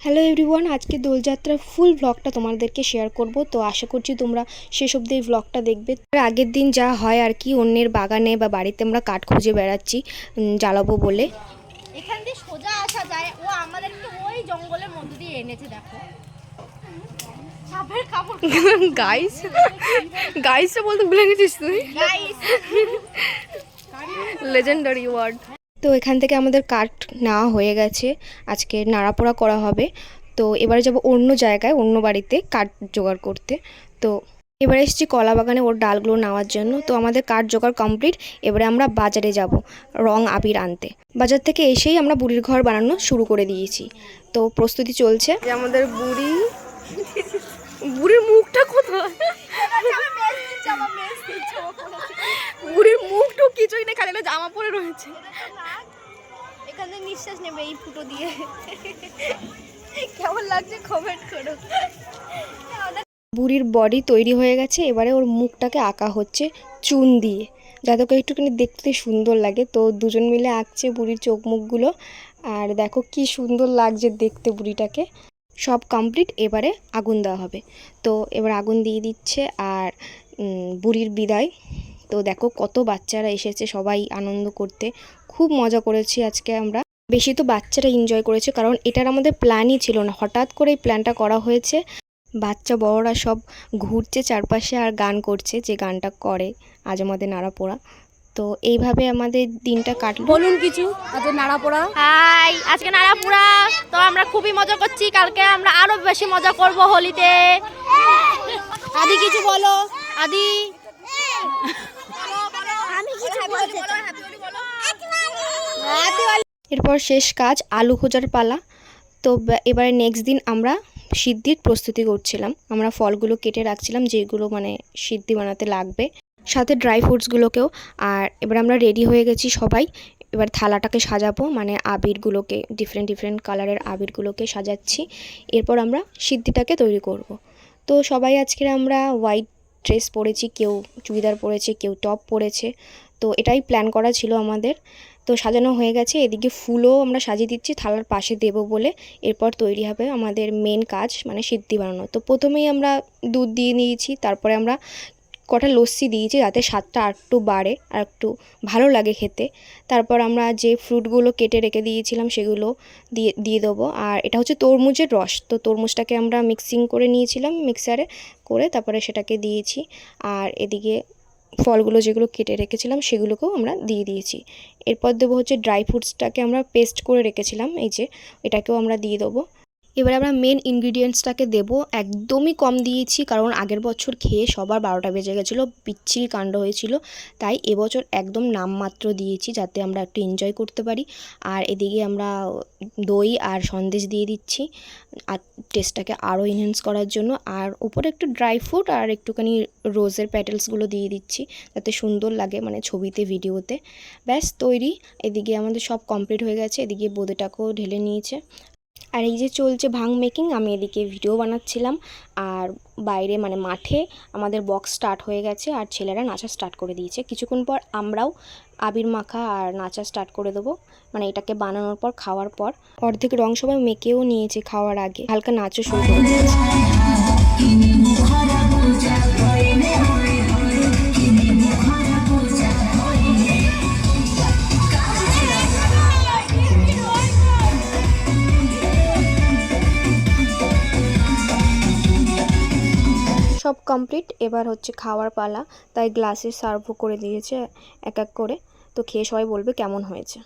Hello everyone আজকে দোলযাত্রার ফুল ব্লগটা তোমাদেরকে শেয়ার করব। তো আশা করছি তোমরা শেষ অবধি এই ব্লগটা দেখবে। আগের দিন যা হয় আর কি অন্যের বাগানে বা বাড়িতে আমরা কাঠ খুঁজে বেড়াচ্ছি জ্বালাবো বলে। এখান দিয়ে সোজা আসা যায়। ও আমাদেরকে ওই জঙ্গলের মধ্যে দিয়ে এনেছে দেখো। গাইস গাইসটা বলতে ভুলে গেছিস তুই? গাইস লেজেন্ডারি ওয়ার্ড তো এখান থেকে আমাদের কাঠ নেওয়া হয়ে গেছে। আজকে নাড়াপোড়া করা হবে। তো এবারে যাব অন্য জায়গায়, অন্য বাড়িতে কাঠ জোগাড় করতে। তো এবারে এসেছি কলা বাগানে ওর ডালগুলো নেওয়ার জন্য। তো আমাদের কাঠ জোগাড় কমপ্লিট। এবারে আমরা বাজারে যাব রং আবির আনতে। বাজার থেকে এসেই আমরা বুড়ির ঘর বানানো শুরু করে দিয়েছি। তো প্রস্তুতি চলছে। আমাদের বুড়ি। বুড়ির মুখটা কোথায়? বুড়ির মুখটু কিছুই নেই খালি জামা পরে রয়েছে। এখানে নিঃশ্বাস নেবে এই ফুটো দিয়ে। কেমন লাগছে কমেন্ট করো। বুড়ির বডি তৈরি হয়ে গেছে এবারে ওর মুখটাকে আঁকা হচ্ছে চুন দিয়ে। যাতে করে একটুখানি দেখতে সুন্দর লাগে তো দুজন মিলে আঁকছে বুড়ির চোখ মুখগুলো। আর দেখো কি সুন্দর লাগছে দেখতে বুড়িটাকে। সব কমপ্লিট এবারে আগুন দেওয়া হবে। তো এবার আগুন দিয়ে দিচ্ছে আর বুড়ির বিদায়। তো দেখো কত বাচ্চারা এসেছে সবাই আনন্দ করতে। খুব মজা করেছি আজকে আমরা। বেশি তো বাচ্চারা এনজয় করেছে, কারণ এটার আমাদের প্ল্যানই ছিল না। হঠাৎ করে এই প্ল্যানটা করা হয়েছে। বাচ্চা বড়রা সব ঘুরছে চারপাশে আর গান করছে, যে গানটা করে আজ আমাদের নাড়াপোড়া। তো এইভাবে আমাদের দিনটা কাটলো। বলুন কিছু আজকে নাড়া পোড়া হাই আজকে নাড়াপোড়া। তো আমরা খুবই মজা করছি কালকে আমরা আরও বেশি মজা করব হোলিতে। আদি কিছু বলো আদি। আমি কিছু এরপর শেষ কাজ আলু খোঁজার পালা। তো এবারে নেক্সট দিন আমরা সিদ্ধির প্রস্তুতি করছিলাম। আমরা ফলগুলো কেটে রাখছিলাম যেগুলো মানে সিদ্ধি বানাতে লাগবে। সাথে ড্রাই ফ্রুটসগুলোকেও আর এবার আমরা রেডি হয়ে গেছি সবাই। এবার থালাটাকে সাজাবো মানে আবিরগুলোকে ডিফারেন্ট ডিফারেন্ট কালারের আবিরগুলোকে সাজাচ্ছি। এরপর আমরা সিদ্ধিটাকে তৈরি করব। তো সবাই আজকে আমরা হোয়াইট ড্রেস পরেছি, কেউ চুড়িদার পরেছে, কেউ টপ পরেছে। তো এটাই প্ল্যান করা ছিল আমাদের। তো সাজানো হয়ে গেছে, এদিকে ফুলও আমরা সাজিয়ে দিচ্ছি, থালার পাশে দেব বলে। এরপর তৈরি হবে আমাদের মেন কাজ মানে সিদ্ধি বানানো। তো প্রথমেই আমরা দুধ দিয়ে নিয়েছি, তারপরে আমরা কটা লস্যি দিয়েছি যাতে স্বাদটা আরেকটু বাড়ে আর একটু ভালো লাগে খেতে। তারপর আমরা যে ফ্রুটগুলো কেটে রেখে দিয়েছিলাম সেগুলো দিয়ে দিয়ে দেবো। আর এটা হচ্ছে তরমুজের রস। তো তরমুজটাকে আমরা মিক্সিং করে নিয়েছিলাম মিক্সারে করে তারপরে সেটাকে দিয়েছি। আর এদিকে ফলগুলো যেগুলো কেটে রেখেছিলাম সেগুলোকেও আমরা দিয়ে দিয়েছি। এরপর দেবো হচ্ছে ড্রাই ফ্রুটসটাকে আমরা পেস্ট করে রেখেছিলাম, এই যে এটাকেও আমরা দিয়ে দেবো। এবার আমরা মেন ইনগ্রিডিয়েন্টসটাকে দেবো। একদমই কম দিয়েছি, কারণ আগের বছর খেয়ে সবার বারোটা বেজে গেছিল, বিচ্ছিরি কাণ্ড হয়েছিল। তাই এবছর একদম নামমাত্র দিয়েছি, যাতে আমরা একটু এনজয় করতে পারি। আর এদিকে আমরা দই আর সন্দেশ দিয়ে দিচ্ছি, আর টেস্টটাকে আরও এনহেন্স করার জন্য। আর উপরে একটু ড্রাই ফ্রুট আর একটুখানি রোজের প্যাটেলসগুলো দিয়ে দিচ্ছি, যাতে সুন্দর লাগে মানে ছবিতে, ভিডিওতে। ব্যাস, তৈরি। এদিকে আমাদের সব কমপ্লিট হয়ে গেছে, এদিকে বোঁদেটাকেও ঢেলে নিয়েছে। আর এই যে চলছে ভাং মেকিং আমি এদিকে ভিডিও বানাচ্ছিলাম। আর বাইরে মানে মাঠে আমাদের বক্স স্টার্ট হয়ে গেছে আর ছেলেরা নাচা স্টার্ট করে দিয়েছে। কিছুক্ষণ পর আমরাও আবির মাখা আর নাচা স্টার্ট করে দেবো। মানে এটাকে বানানোর পর, খাওয়ার পর। অর্ধেক রং সবাই মেকেও নিয়েছে খাওয়ার আগে। হালকা নাচও শুরু করে দিয়েছে। কমপ্লিট এবার হচ্ছে খাওয়ার পালা। তাই গ্লাসে সার্ভও করে দিয়েছে এক এক করে। তো খেয়ে সবাই বলবে কেমন হয়েছে।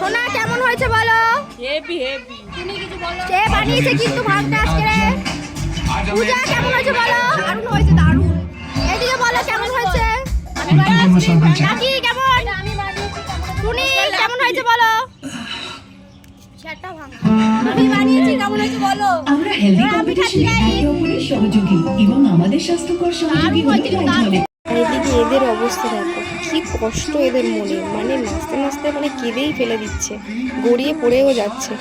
সোনা কেমন হয়েছে বলো? হেভি হেভি কে বানিয়েছে কিন্তু আজকে পূজা কেমন হয়েছে বলো? দারুণ হয়েছে দারুণ। এদিকে বলো কেমন হয়েছে? কেমন? টুনি কেমন হয়েছে বলো? সেটা ভাঙা। আমি বানিয়েছি কেমন হয়েছে বলো? আমরা হেলদি কম্পিটিশনে একে অপরের সহযোগী এবং আমাদের স্বাস্থ্যকর সহযোগী হতে হবে। এদিকে এদের অবস্থা দেখো কি কষ্ট এদের মনে। মানে নাচতে নাচতে মানে কেঁদেই ফেলে দিচ্ছে গড়িয়ে পড়েও যাচ্ছে।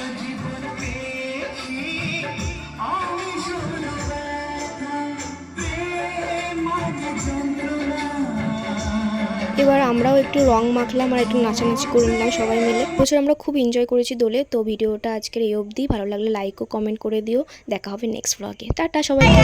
এবার আমরাও একটু রং মাখলাম আর একটু নাচানাচি করে নিলাম সবাই মিলে। বছর আমরা খুব এনজয় করেছি দোলে, তো ভিডিওটা আজকের এই অবধি। ভালো লাগলে লাইক ও কমেন্ট করে দিও। দেখা হবে নেক্সট ব্লগে টাটা সবাইকে।